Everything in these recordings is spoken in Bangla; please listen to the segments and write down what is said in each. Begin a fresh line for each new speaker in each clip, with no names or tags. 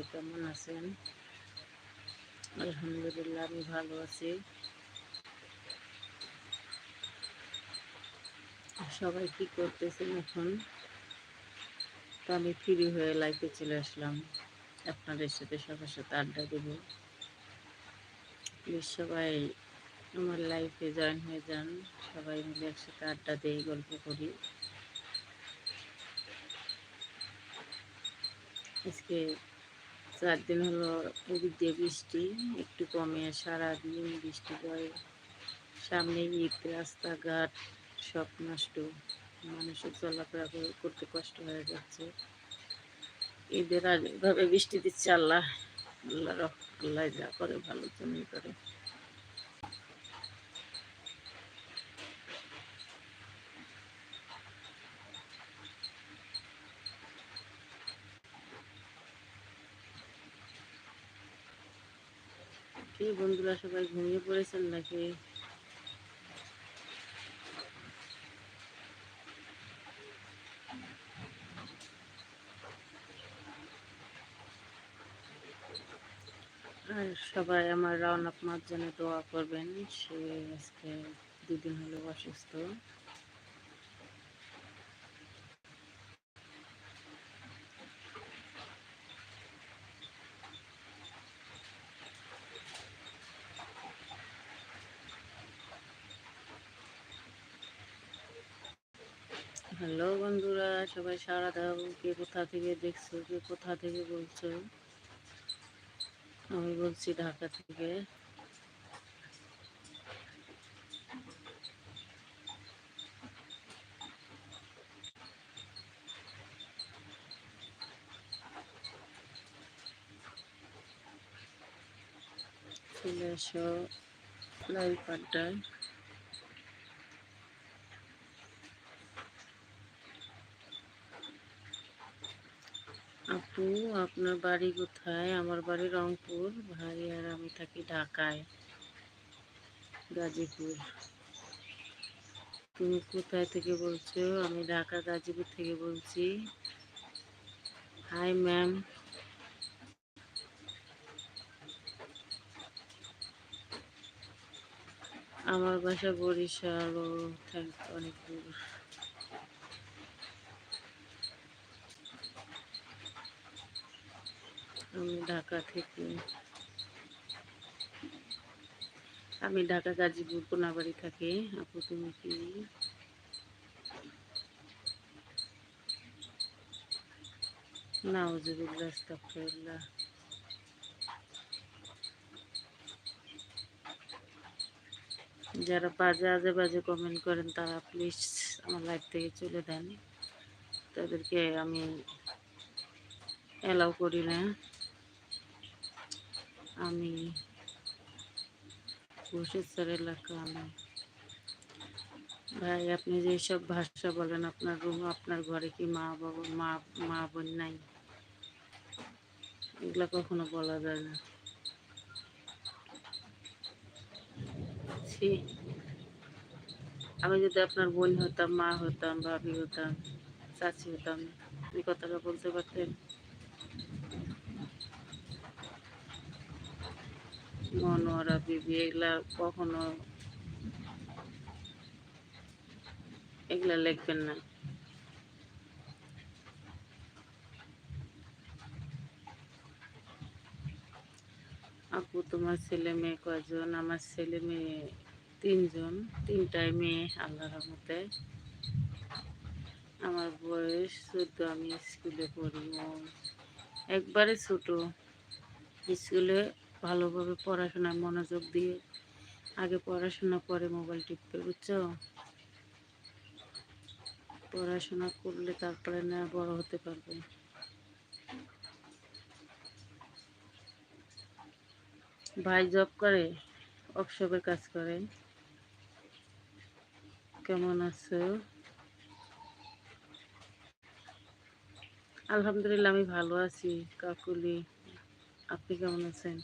সবাই কেমন আছেন? আলহামদুলিল্লাহ, আমি ভালো আছি। সবাই কি করতেছেন এখন? তো আমি ফ্রি হয়ে লাইফে চলে আসলাম। আপনাদের সাথে সবার সাথে আড্ডা দেব। সবাই আমার লাইফে জয়েন হয়ে যান। সবাই মিলে একসাথে আড্ডা দিই, গল্প করি। আজকে চার দিন হলো পুরীর দিয়ে বৃষ্টি, একটু কমে সারাদিন বৃষ্টি পড়ে সামনে ঈদ, রাস্তাঘাট সব নষ্ট। মানুষের চলাফেরা করতে কষ্ট হয়ে যাচ্ছে। ঈদের আগে এভাবে বৃষ্টি দিচ্ছে আল্লাহ। আল্লাহ আল্লাহ যা করে ভালো, জন্যই করে। কি বন্ধুরা সবাই ঘুমিয়ে পড়েছেন নাকি? আর সবাই আমার রওনাক মার জন্য দোয়া করবেন, সে আজকে দুদিন হলো অসুস্থ। হ্যালো বন্ধুরা, সবাই সারা দাও। কে কোথা থেকে দেখছ, কে কোথা থেকে বলছো? আমি বলছি ঢাকা থেকে। চলে এসো লাইভ আড্ডায় আপু, আপনার বাড়ি কোথায়? আমার বাড়ি রংপুর, ভাই আর আমি থাকি ঢাকায়, গাজীপুর। তুমি কোথায় থেকে বলছো? আমি ঢাকা, গাজীপুর থেকে বলছি। Hi, ma'am. আমার বাসা বরিশাল, ও থ্যাংক, অনেক দূর। আমি ঢাকা থেকে। আমি ঢাকা গাজীপুর, কোনাবাড়ি থাকি। আপু, তুমি কি? নাউজুবিল্লাহ যারা বাজে, আজে বাজে কমেন্ট করেন, তারা প্লিজ আমার লাইফ থেকে চলে দেন তাদেরকে আমি অ্যালাউ করি না। আমি ঘোষেশ্বর এলাকা আমি। ভাই, আপনি যে সব ভাষা বলেন, আপনার রুম, আপনার ঘরে কি মা বাবা, মা মা বোন নাই? এগুলা কখনো বলা যায় না। আমি যদি আপনার বোন হতাম, মা হতাম, ভাবি হতাম, চাচি হতাম, এই কথাটা বলতে পারতেন? মনোয়ারা বিবি এগুলা কখনো এগুলা লিখবেন না। আপু, তোমার ছেলে মেয়ে কয়জন? আমার ছেলে মেয়ে তিনজন তিনটায় মেয়ে, আল্লাহর মতে আমার বয়স চোদ্দ, আমি স্কুলে পড়ি। একবারে ছোট। স্কুলে ভালোভাবে পড়াশোনায় মনোযোগ দিয়ে আগে পড়াশোনা করে মোবাইল টিপতে বুঝছ? পড়াশোনা করলে তারপরে না বড় হতে পারবে। ভাই জব করে ওয়ার্কশপের কাজ করে। কেমন আছো? আলহামদুলিল্লাহ আমি ভালো আছি, কাকুলি। আপনি কেমন আছেন?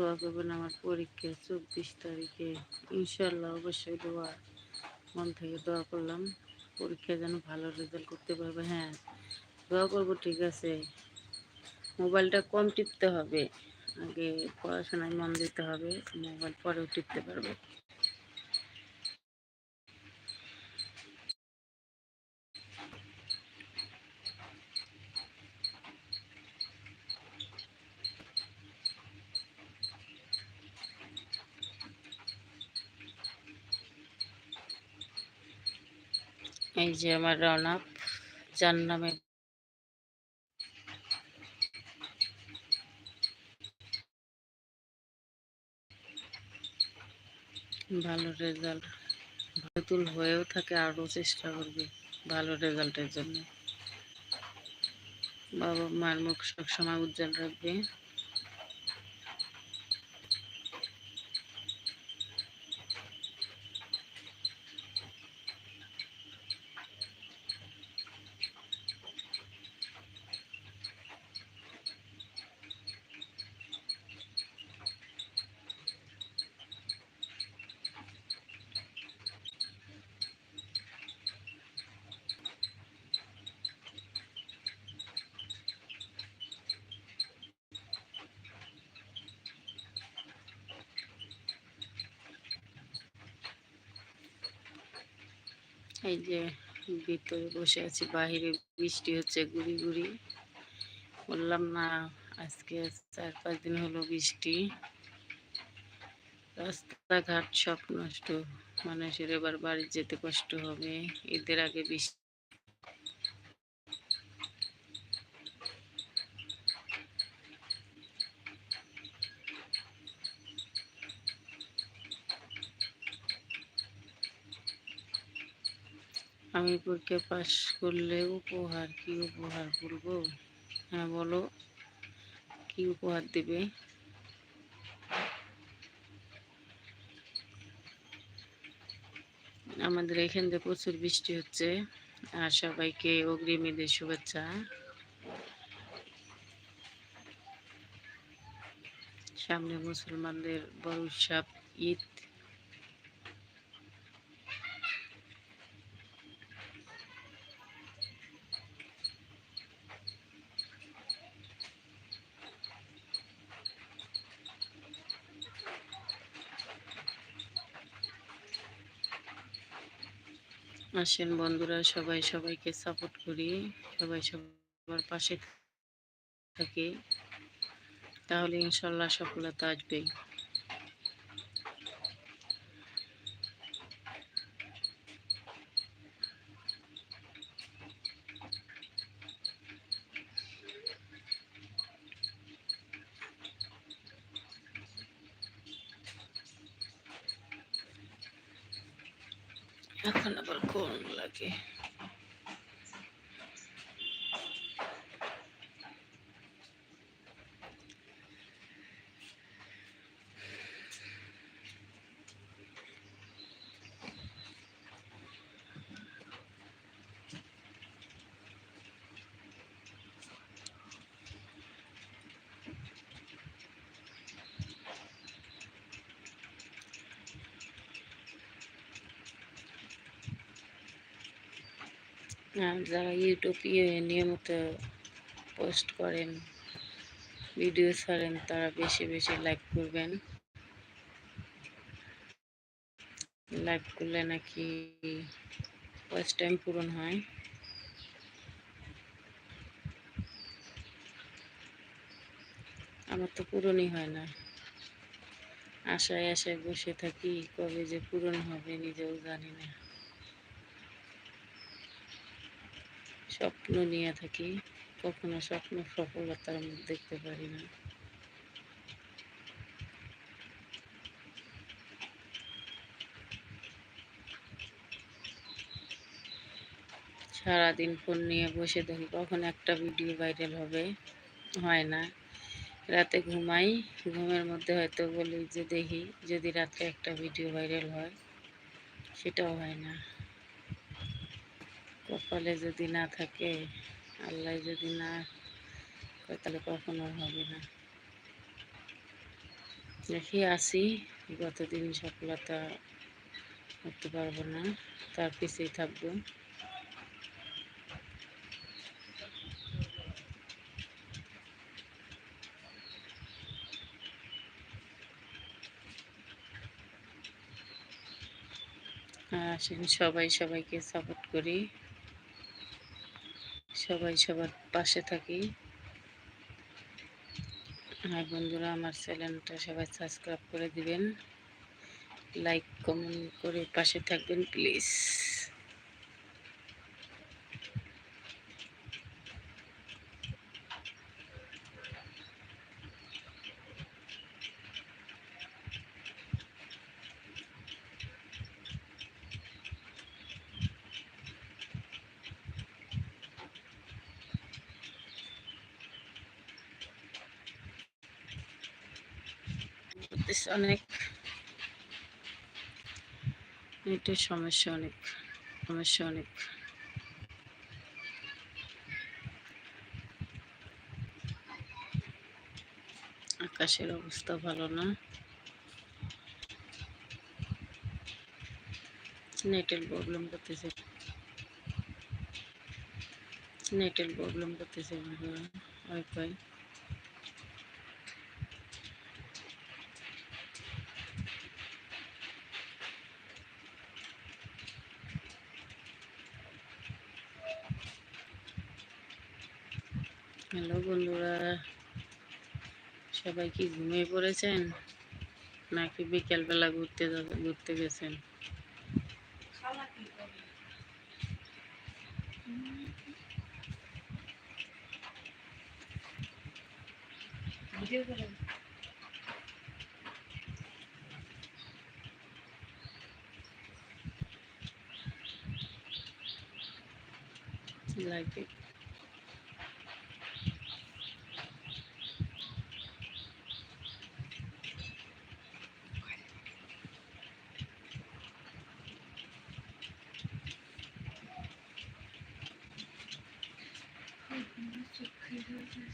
দোয়া করবেন আমার পরীক্ষা চব্বিশ তারিখে। ইনশাল্লাহ অবশ্যই দোয়া মন থেকে দোয়া করলাম। পরীক্ষা যেন ভালো রেজাল্ট করতে পারবে। হ্যাঁ দোয়া করব, ঠিক আছে। মোবাইলটা কম টিপতে হবে। আগে পড়াশোনায় মন দিতে হবে, মোবাইল পরেও টিপতে পারবে। এই যে আমার রওনা যার নামে ভালো রেজাল্ট ভাতুল হয়েও থাকে, আরও চেষ্টা করবে ভালো রেজাল্টের জন্য। বাবা মার মুখ সবসময় উজ্জ্বল রাখবে। এই যে ভিতরে বসে আছি, বাহিরে বৃষ্টি হচ্ছে, গুড়ি গুড়ি। বললাম, না, আজকে চার পাঁচ দিন হলো বৃষ্টি। রাস্তাঘাট সব নষ্ট। মানুষের এবার বাড়ি যেতে কষ্ট হবে। ঈদের আগে বৃষ্টি আমি পরীক্ষা পাশ করলে উপহার, কি উপহার বলব? হ্যাঁ বলো। কি উপহার দিবে? আমাদের এখান থেকে প্রচুর বৃষ্টি হচ্ছে, আর সবাইকে অগ্রিম ঈদের শুভেচ্ছা। সামনে মুসলমানদের বড় উৎসব, ঈদ। আসেন বন্ধুরা সবাই সবাইকে সাপোর্ট করি সবাই সবার পাশে থাকি। তাহলে ইনশাল্লাহ সফলতা আসবেই এখন আবার কোন লাগে যারা ইউটিউবে নিয়মিত পোস্ট করেন ভিডিও ছাড়েন, তারা বেশি বেশি লাইক করবেন। লাইক করলে নাকি ফার্স্ট টাইম পূরণ হয়। আমার তো পূরণই হয় না। আশায় আশায় বসে থাকি, কবে যে পূরণ হবে নিজেও জানি না। স্বপ্ন নিয়ে থাকি, কখনো স্বপ্ন সফলতার মধ্যে দেখতে পারি না। সারাদিন ফোন নিয়ে বসে থাকি, কখন একটা ভিডিও ভাইরাল হবে, হয় না। রাতে ঘুমাই, ঘুমের মধ্যে হয়তো বলি যে দেখি, যদি রাতে একটা ভিডিও ভাইরাল হয়, সেটাও হয় না। কপালে যদি না থাকে, আল্লাহ যদি না তাহলে কখনো হবে না। দেখি আসি, গতদিন সফলতা করতে পারব না, তার পিছিয়েই থাকব। আসেন সবাই সবাইকে সাপোর্ট করি। সবাই সবার পাশে থাকি। আর বন্ধুরা, আমার চ্যানেলটা সবাই সাবস্ক্রাইব করে দিবেন। লাইক, কমেন্ট করে পাশে থাকবেন, প্লিজ। অনেক। এটা সমস্যা অনেক সমস্যা অনেক। আকাশের অবস্থা ভালো না। নেটের প্রবলেম করতেছে। নেটের প্রবলেম করতেছে ওয়াইফাই। হ্যালো বন্ধুরা সবাই কি ঘুমিয়ে পড়েছেন? নাকি বিকেলবেলা ঘুরতে ঘুরতে গেছেন?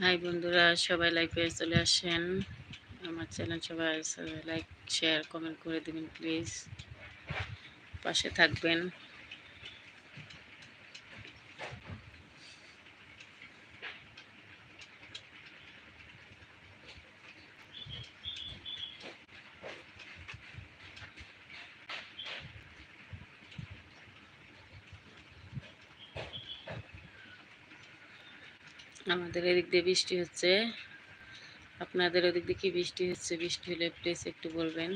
হাই বন্ধুরা, সবাই লাইভে চলে আসেন। আমার চ্যানেল সবাই লাইক শেয়ার কমেন্ট করে দেবেন প্লিজ পাশে থাকবেন। আমাদের এদিক দিয়ে বৃষ্টি হচ্ছে। আপনাদের ওদিক দিয়ে কি বৃষ্টি হচ্ছে? বৃষ্টি হলে প্লিজ একটু বলবেন।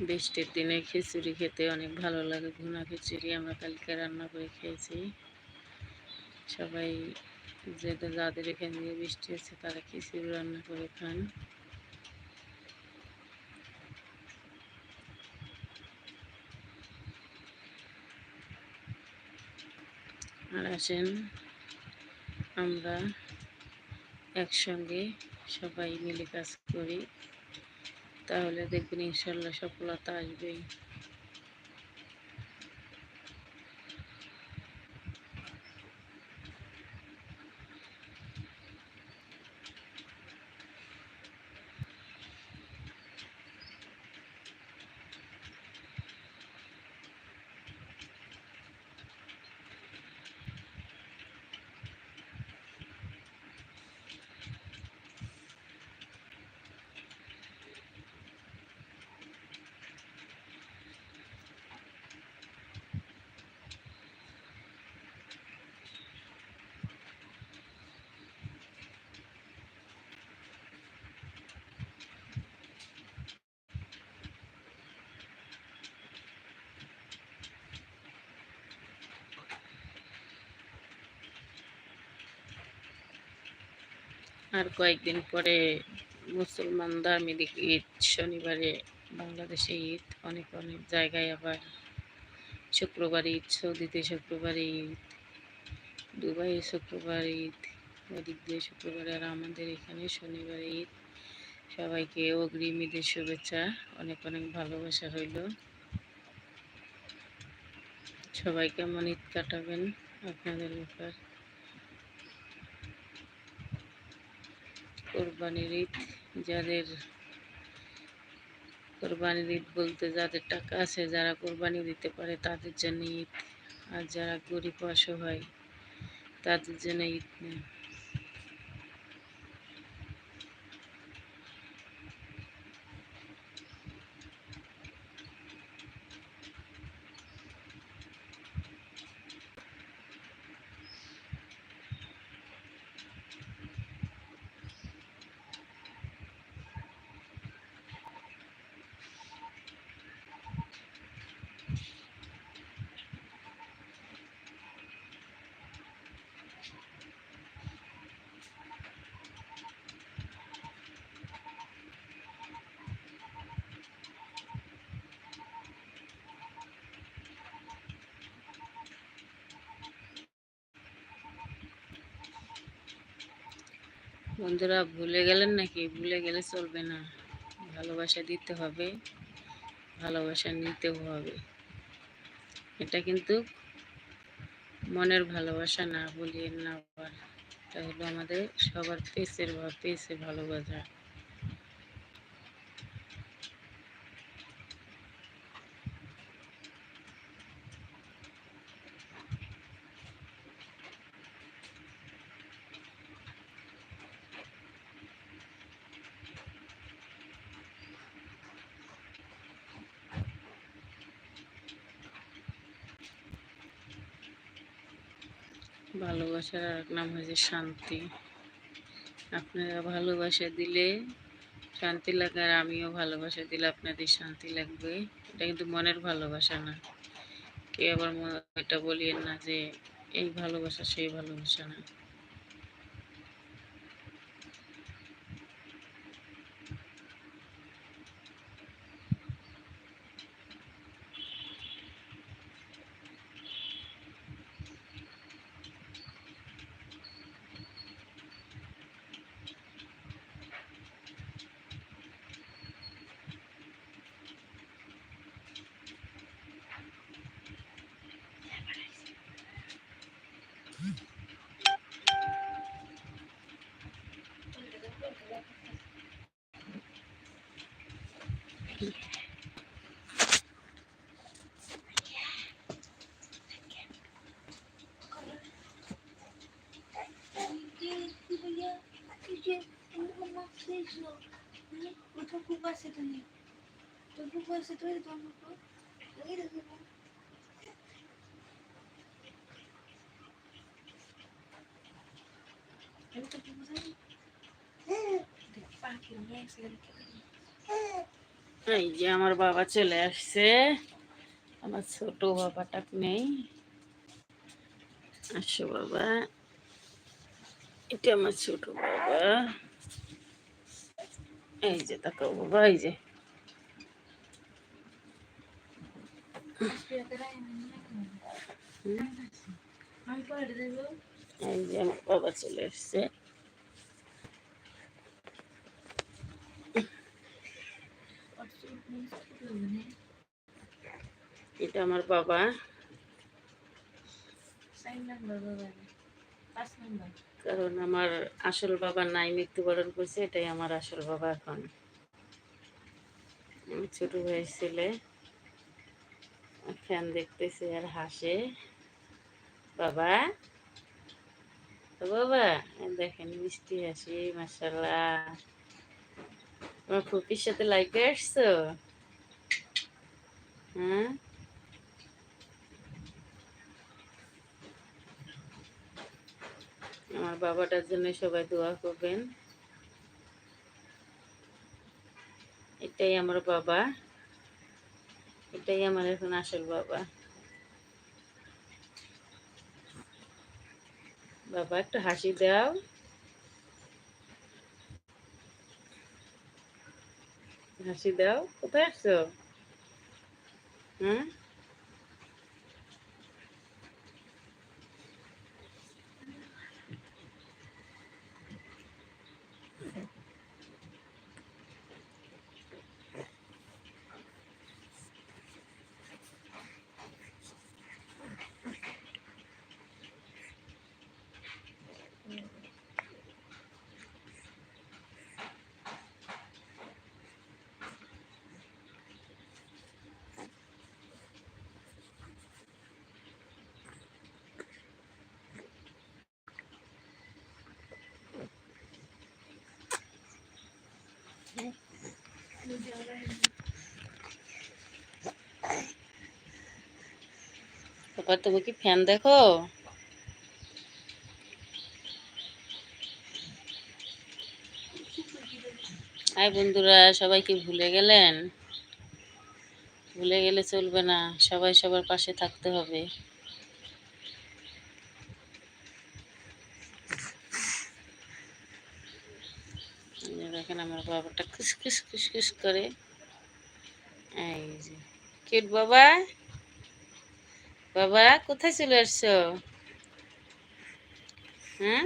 বৃষ্টির দিনে খিচুড়ি খেতে অনেক ভালো লাগে। ভুনা খিচুড়ি আমরা কালকে রান্না করে খেয়েছি। সবাই যে যাদের এখান দিয়ে বৃষ্টি হচ্ছে, তারা খিচুড়ি রান্না করে খান। আর আসেন, আমরা একসঙ্গে সবাই মিলে কাজ করি। তাহলে দেখবেন ইনশাল্লাহ সফলতা আসবেই। আর কয়েকদিন পরে মুসলমান ধার্মিক ঈদ, শনিবারে বাংলাদেশে ঈদ, অনেক অনেক জায়গায় আবার শুক্রবার ঈদ, সৌদিতে শুক্রবার ঈদ দুবাই শুক্রবার ঈদ ওদিক দিয়ে শুক্রবার, আর আমাদের এখানে শনিবার ঈদ। সবাইকে অগ্রিম ঈদের শুভেচ্ছা, অনেক অনেক ভালোবাসা রইল সবাই কেমন ঈদ কাটাবেন আপনাদের ব্যাপার? কোরবানির ঈদ, যাদের কোরবানির ঈদ বলতে যাদের টাকা আছে, যারা কোরবানি দিতে পারে তাদের জন্য ঈদ। আর যারা গরিব অসহায়, তাদের জন্য ঈদ নেই। বন্ধুরা, ভুলে গেলেন নাকি? ভুলে গেলে চলবে না। ভালোবাসা দিতে হবে, ভালোবাসা নিতেও হবে। এটা কিন্তু মনের ভালোবাসা না বলিয়ে না এটা হলো আমাদের সবার পেসের পেসের ভালোবাসা। ভালোবাসার নাম হয়েছে শান্তি। আপনারা ভালোবাসা দিলে শান্তি লাগে আর আমিও ভালোবাসা দিলে আপনাদের শান্তি লাগবে। এটা কিন্তু মনের ভালোবাসা না। কে আবার এটা বলিয়েন না যে, এই ভালোবাসা, সেই ভালোবাসা না।
Otra culpa se tenía. Tu culpa se trae tu amor. Mira,
এই যে আমার বাবা চলে আসছে আমার ছোট বাবাটা নেই আসো বাবা এটা আমার ছোট বাবা। এই যে, তাকাও বাবা, এই যে। এই যে, আমার বাবা চলে এসছে। এটা আমার বাবা। কারণ আমার আসল বাবা নাই, মৃত্যুবরণ করছে, এটাই আমার আসল বাবা এখন। ছোট ভাই ছেলে, ফ্যান দেখতেছে আর হাসে। বাবা? বাবা দেখেন মিষ্টি হাসি মাসাল্লাহ তোমার ফুপির সাথে লাইফে আসছো? হ্যাঁ? আমার বাবাটার জন্য সবাই দোয়া করবেন। এটাই আমার বাবা। এটাই আমার এখন আসল বাবা। বাবা, একটু হাসি দাও। হাসি দাও। কোথায় আসছো? হ্যাঁ? তুমি কি ফ্যান দেখো? হাই বন্ধুরা, সবাই কি ভুলে গেলেন? ভুলে গেলে চলবে না, সবাই সবার পাশে থাকতে হবে এই যে দেখেন আমার বাবাটা খুসখুস খুসখুস খুস খুস করে। এই যে, কিউট বাবা। বাবা, কোথায় চলে আসছো? হ্যাঁ?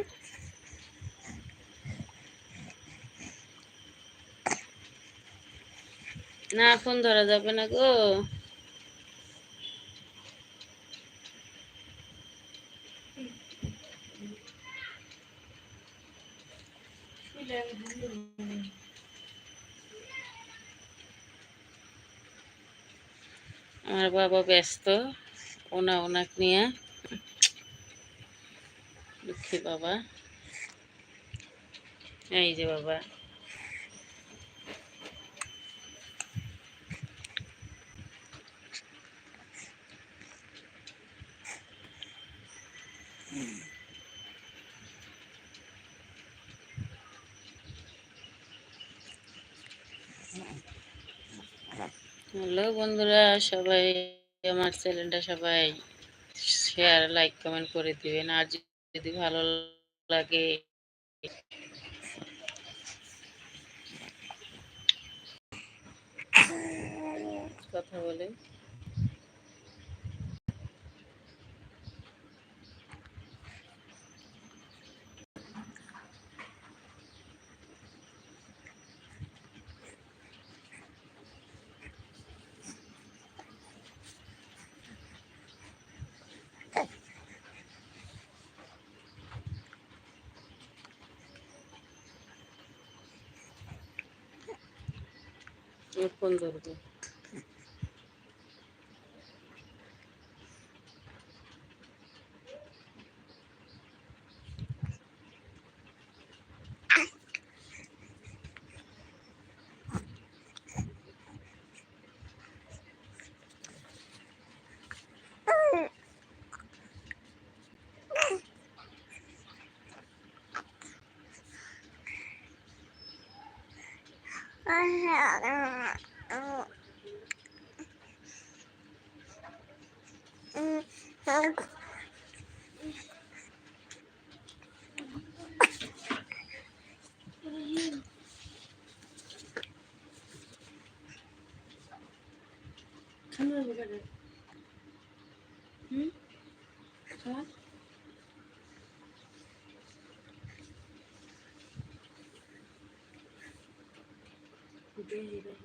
না, ফোন ধরা যাবে না গো। আমার বাবা ব্যস্ত ওনা ওনাক নিয়ে। দুঃখী বাবা। এই যে বাবা। হ্যালো বন্ধুরা, সবাই, আমার চ্যানেলটা সবাই শেয়ার লাইক কমেন্ট করে দিবেন। আর যদি ভালো লাগে एक पंद्रह रुपये 사람
모자래. 응? 좋아? 이게 이거.